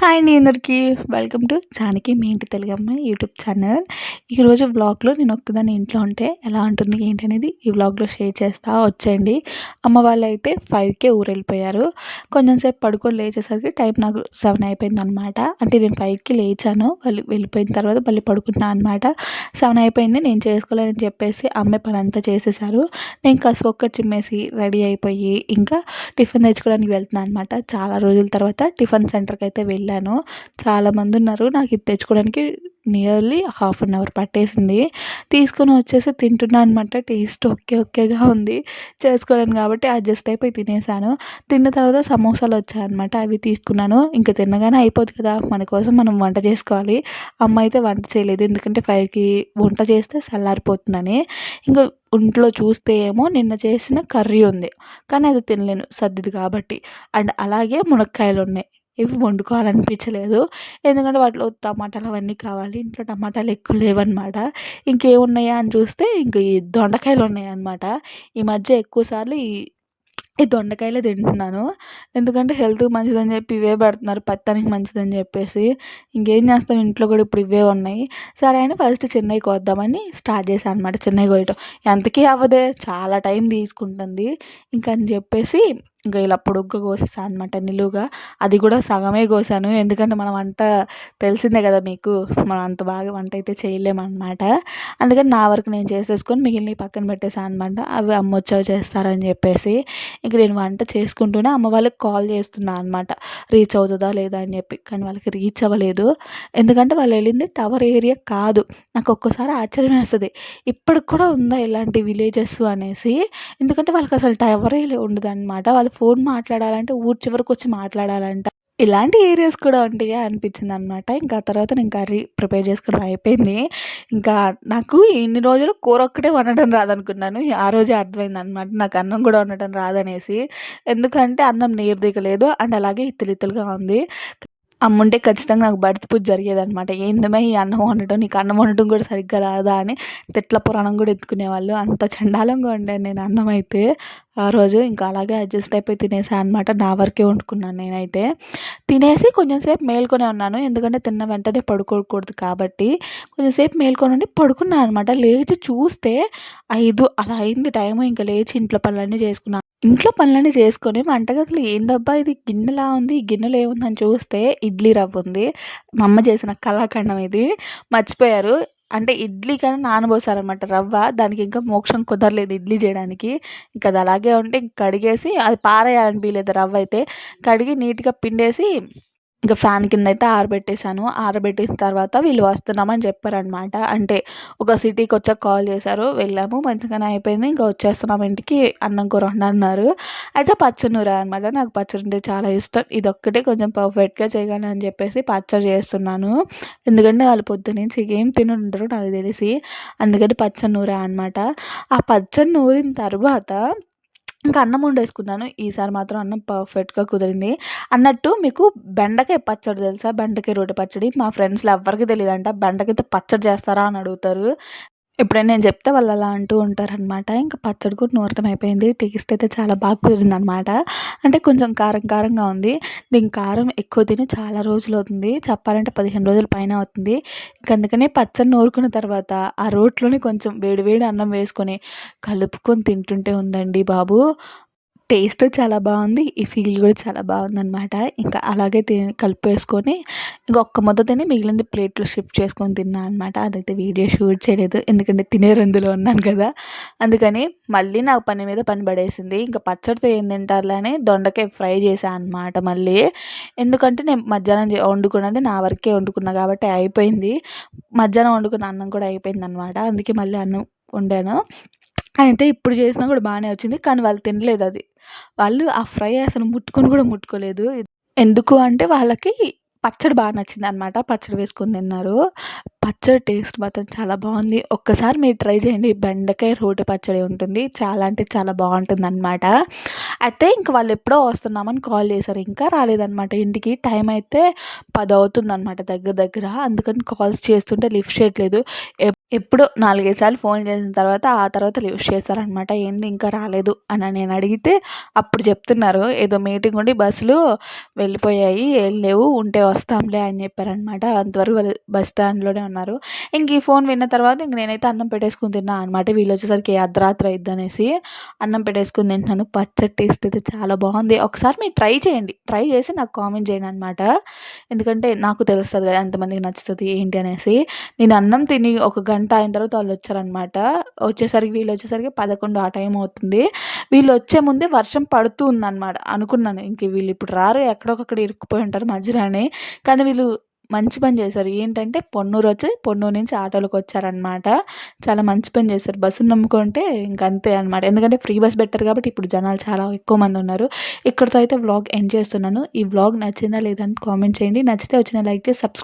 Hi అండి అందరికీ. Welcome to Janaki మీ ఇంటి తెలుగు అమ్మాయి యూట్యూబ్ ఛానల్. ఈరోజు వ్లాగ్లో నేను ఒక్కదాన్ని ఇంట్లో ఉంటే ఎలా ఉంటుంది ఏంటి అనేది ఈ వ్లాగ్లో షేర్ చేస్తా వచ్చేయండి. అమ్మ వాళ్ళు అయితే ఫైవ్కే ఊరు వెళ్ళిపోయారు కొంచెం సేపు పడుకొని లేచేసరికి టైం నాకు సెవెన్ అయిపోయింది అనమాట అంటే నేను ఫైవ్కి లేచాను. వాళ్ళు వెళ్ళిపోయిన తర్వాత మళ్ళీ పడుకుంటున్నాను అనమాట. సెవెన్ అయిపోయింది నేను చేసుకోలేనని చెప్పేసి అమ్మాయి పని అంతా చేసేసారు. నేను కసు ఒక్కటి చిమ్మేసి రెడీ అయిపోయి ఇంకా టిఫిన్ తెచ్చుకోవడానికి వెళ్తున్నాను అనమాట. చాలా రోజుల తర్వాత టిఫిన్ సెంటర్కి అయితే వెళ్ళి వెళ్ళాను. చాలామంది ఉన్నారు. నాకు ఇది తెచ్చుకోవడానికి నియర్లీ హాఫ్ అన్ అవర్ పట్టేసింది. తీసుకొని వచ్చేసి తింటున్నాను అనమాట టేస్ట్ ఓకే ఓకేగా ఉంది. చేసుకోలేను కాబట్టి అడ్జస్ట్ అయిపోయి తినేసాను. తిన్న తర్వాత సమోసాలు వచ్చాయన్నమాట అవి తీసుకున్నాను. ఇంకా తిన్నగానే అయిపోద్ది కదా. మన కోసం మనం వంట చేసుకోవాలి. అమ్మ అయితే వంట చేయలేదు. ఎందుకంటే ఫైవ్కి వంట చేస్తే చల్లారిపోతుందని. ఇంకా ఒంట్లో చూస్తే ఏమో నిన్న చేసిన కర్రీ ఉంది. కానీ అది తినలేను. సర్దిది కాబట్టి. అండ్ అలాగే మునక్కాయలు ఉన్నాయి. ఇవి వండుకోవాలనిపించలేదు. ఎందుకంటే వాటిలో టమాటాలు అవన్నీ కావాలి. ఇంట్లో టమాటాలు ఎక్కువ లేవన్నమాట. ఇంకేమున్నాయా అని చూస్తే ఇంక ఈ దొండకాయలు ఉన్నాయన్నమాట. ఈ మధ్య ఎక్కువసార్లు ఈ ఈ దొండకాయలే తింటున్నాను. ఎందుకంటే హెల్త్కి మంచిదని చెప్పి ఇవే పెడుతున్నారు. పత్తానికి మంచిదని చెప్పేసి ఇంకేం చేస్తాం? ఇంట్లో కూడా ఇప్పుడు ఇవే ఉన్నాయి. సరే అని ఫస్ట్ చెన్నైకి వద్దామని స్టార్ట్ చేశాను అనమాట చెన్నై కోయటం ఎంతకీ అవ్వదే. చాలా టైం తీసుకుంటుంది. ఇంకని చెప్పేసి ఇంకా ఇలా పొడుగ్గా కోసేసాను అనమాట నిలువుగా. అది కూడా సగమే కోసాను. ఎందుకంటే మనం వంట తెలిసిందే కదా మీకు మనం అంత బాగా వంట అయితే చేయలేమన్నమాట అందుకని నా వరకు నేను చేసేసుకొని మిగిలిన పక్కన పెట్టేసాను అనమాట అవి అమ్మ వచ్చావు చేస్తారని చెప్పేసి ఇంక నేను వంట చేసుకుంటూనే అమ్మ వాళ్ళకి కాల్ చేస్తున్నాను అనమాట రీచ్ అవుతుందా లేదా? అని చెప్పి. కానీ వాళ్ళకి రీచ్ అవ్వలేదు. ఎందుకంటే వాళ్ళు వెళ్ళింది టవర్ ఏరియా కాదు. నాకు ఒక్కోసారి ఆశ్చర్యం వేస్తుంది. ఇప్పటికి కూడా ఉందా ఇలాంటి విలేజెస్ అనేసి? ఎందుకంటే వాళ్ళకి అసలు టవరే ఉండదు అనమాట వాళ్ళు ఫోన్ మాట్లాడాలంటే ఊరి చివరికి వచ్చి మాట్లాడాలంట. ఇలాంటి ఏరియాస్ కూడా ఉంటాయి అనిపించింది అనమాట ఇంకా తర్వాత నేను కర్రీ ప్రిపేర్ చేసుకోవడం అయిపోయింది. ఇంకా నాకు ఇన్ని రోజులు కూర ఒక్కటే వండటం రాదనుకున్నాను. ఆ రోజే అర్థమైంది అనమాట నాకు అన్నం కూడా వండటం రాదనేసి. ఎందుకంటే అన్నం నీరు దిగలేదు. అండ్ అలాగే ఇత్తులు ఇత్తులుగా ఉంది. అమ్ముంటే ఖచ్చితంగా నాకు బర్త్ పూజ జరిగేదనమాట ఏందమే ఈ అన్నం వండటం? నీకు అన్నం వండటం కూడా సరిగ్గా రాదా అని తిట్ల పురాణం కూడా ఎత్తుకునేవాళ్ళు అంత చండాలంగా వండాను నేను అన్నం అయితే. ఆ రోజు ఇంకా అలాగే అడ్జస్ట్ అయిపోయి తినేసాను అనమాట నా వరకే వండుకున్నాను నేనైతే. తినేసి కొంచెంసేపు మేల్కొనే ఉన్నాను. ఎందుకంటే తిన్న వెంటనే పడుకోకూడదు కాబట్టి కొంచెంసేపు మేల్కొని ఉండి పడుకున్నాను అనమాట లేచి చూస్తే ఐదు అలా అయింది టైము. ఇంకా లేచి ఇంట్లో పనులన్నీ చేసుకున్నాను ఇంట్లో పనులన్నీ చేసుకొని వంటగదిలో ఏందబ్బా ఇది గిన్నెలా ఉంది? ఈ గిన్నెలో ఏముందని చూస్తే ఇడ్లీ రవ్వ ఉంది. మా అమ్మ చేసిన కళాఖండం ఇది. మర్చిపోయారు. అంటే ఇడ్లీ కానీ నానబోసారనమాట రవ్వ. దానికి ఇంకా మోక్షం కుదరలేదు ఇడ్లీ చేయడానికి. ఇంకా అది అలాగే ఉంటే కడిగేసి అది పారేయాలనిపించలేదు రవ్వ అయితే. కడిగి నీట్గా పిండేసి ఇంకా ఫ్యాన్ కింద అయితే ఆరబెట్టేశాను. ఆరబెట్టేసిన తర్వాత వీళ్ళు వస్తున్నామని చెప్పారనమాట అంటే ఒక సిటీకి వచ్చాక కాల్ చేశారు. వెళ్ళాము. మంచిగానే అయిపోయింది. ఇంకా వచ్చేస్తున్నాం ఇంటికి. అన్నం కూర అన్నారు. అయితే పచ్చనూర అనమాట నాకు పచ్చడి అంటే చాలా ఇష్టం. ఇది ఒక్కటే కొంచెం పర్ఫెక్ట్గా చేయగలను అని చెప్పేసి పచ్చడి చేస్తున్నాను. ఎందుకంటే వాళ్ళు పొద్దునుంచి ఏం తినుండరు నాకు తెలిసి. అందుకని పచ్చనూర అనమాట ఆ పచ్చడి నూరిన తర్వాత ఇంకా అన్నం వండేసుకున్నాను. ఈసారి మాత్రం అన్నం పర్ఫెక్ట్గా కుదిరింది. అన్నట్టు మీకు బెండకాయ పచ్చడి తెలుసా? బెండకాయ రోటి పచ్చడి. మా ఫ్రెండ్స్లో ఎవరికి తెలియదంట. బెండకాయతో పచ్చడి చేస్తారా అని అడుగుతారు. ఎప్పుడైనా నేను చెప్తే వాళ్ళు అలా అంటూ ఉంటారనమాట ఇంకా పచ్చడి కూడా నూరటం అయిపోయింది. టేస్ట్ అయితే చాలా బాగా కుదిరింది అనమాట అంటే కొంచెం కారం కారంగా ఉంది. నేను కారం ఎక్కువ తిని చాలా రోజులు అవుతుంది. చెప్పాలంటే పదిహేను రోజుల పైన అవుతుంది. ఇంక అందుకనే పచ్చడి నూరుకున్న తర్వాత ఆ రోట్లోనే కొంచెం వేడి వేడి అన్నం వేసుకొని కలుపుకొని తింటుంటే ఉందండి బాబు. టేస్ట్ చాలా బాగుంది ఈ ఫీల్ కూడా చాలా బాగుందనమాట ఇంకా అలాగే తిని కలిపేసుకొని ఇంకా ఒక్క ముద్ద తిని మిగిలింది ప్లేట్లో షిఫ్ట్ చేసుకొని తిన్నా అనమాట అదైతే వీడియో షూట్ చేయలేదు ఎందుకంటే తినే రందులో ఉన్నాను కదా. అందుకని మళ్ళీ నాకు పని మీద పని పడేసింది. ఇంకా పచ్చడితో ఏం తింటారులే దొండకాయ ఫ్రై చేశాను అనమాట మళ్ళీ. ఎందుకంటే నేను మధ్యాహ్నం వండుకున్నది నా వరకే వండుకున్నా కాబట్టి అయిపోయింది. మధ్యాహ్నం వండుకున్న అన్నం కూడా అయిపోయింది అనమాట అందుకే మళ్ళీ అన్నం వండాను. అయితే ఇప్పుడు చేసినా కూడా బాగానే వచ్చింది కానీ వాళ్ళు తినలేదు అది. వాళ్ళు ఆ ఫ్రై అసలు ముట్టుకొని కూడా ముట్టుకోలేదు. ఎందుకు అంటే వాళ్ళకి పచ్చడి బాగా నచ్చింది అనమాట పచ్చడి వేసుకొని తిన్నారు. పచ్చడి టేస్ట్ మాత్రం చాలా బాగుంది. ఒక్కసారి మీరు ట్రై చేయండి బెండకాయ రోటి పచ్చడి ఉంటుంది. చాలా అంటే చాలా బాగుంటుంది అనమాట అయితే ఇంక వాళ్ళు ఎప్పుడో వస్తున్నామని కాల్ చేశారు ఇంకా రాలేదనమాట ఇంటికి టైం అయితే పది అవుతుందన్నమాట దగ్గర దగ్గర. అందుకని కాల్స్ చేస్తుంటే లిఫ్ట్ చేయట్లేదు. ఎప్పుడో నాలుగైదు సార్లు ఫోన్ చేసిన తర్వాత ఆ తర్వాత లిఫ్ట్ చేశారనమాట ఏంది ఇంకా రాలేదు అని నేను అడిగితే అప్పుడు చెప్తున్నారు. ఏదో మీటింగ్ ఉండి బస్సులు వెళ్ళిపోయాయి ఏం లేవు ఉంటే వస్తాంలే అని చెప్పారనమాట అంతవరకు వాళ్ళు బస్ స్టాండ్లోనే ఉన్నారు. ఇంక ఈ ఫోన్ విన్న తర్వాత ఇంక నేనైతే అన్నం పెట్టేసుకుని తిన్నా అనమాట వీళ్ళు వచ్చేసరికి అర్ధరాత్రి అయిద్ది అనేసి అన్నం పెట్టేసుకుని తింటున్నాను. పచ్చడి టేస్ట్ అయితే చాలా బాగుంది. ఒకసారి మీరు ట్రై చేయండి. ట్రై చేసి నాకు కామెంట్ చేయండి అనమాట ఎందుకంటే నాకు తెలుస్తుంది కదా ఎంతమందికి నచ్చుతుంది ఏంటి అనేసి. నేను అన్నం తిని ఒక గంట అయిన తర్వాత వాళ్ళు వచ్చారనమాట వచ్చేసరికి వీళ్ళు వచ్చేసరికి పదకొండు ఆ టైం అవుతుంది. వీళ్ళు వచ్చే ముందే వర్షం పడుతూ ఉందన్నమాట. అనుకున్నాను ఇంక వీళ్ళు ఇప్పుడు రారు ఎక్కడొకక్కడ ఇరుక్కుపోయి ఉంటారు మధ్యలోనే. కానీ వీళ్ళు మంచి పని చేశారు. ఏంటంటే పొన్నూరు వచ్చి పొన్నూరు నుంచి ఆటోలకు వచ్చారనమాట చాలా మంచి పని చేశారు. బస్సును నమ్ముకుంటే ఇంక అంతే అనమాట ఎందుకంటే ఫ్రీ బస్ పెట్టారు కాబట్టి ఇప్పుడు జనాలు చాలా ఎక్కువ మంది ఉన్నారు. ఇక్కడితో అయితే వ్లాగ్ ఎండ్ చేస్తున్నాను. ఈ వ్లాగ్ నచ్చిందా లేదని కామెంట్ చేయండి. నచ్చితే వచ్చిన లైక్ చేసి సబ్స్క్రైబ్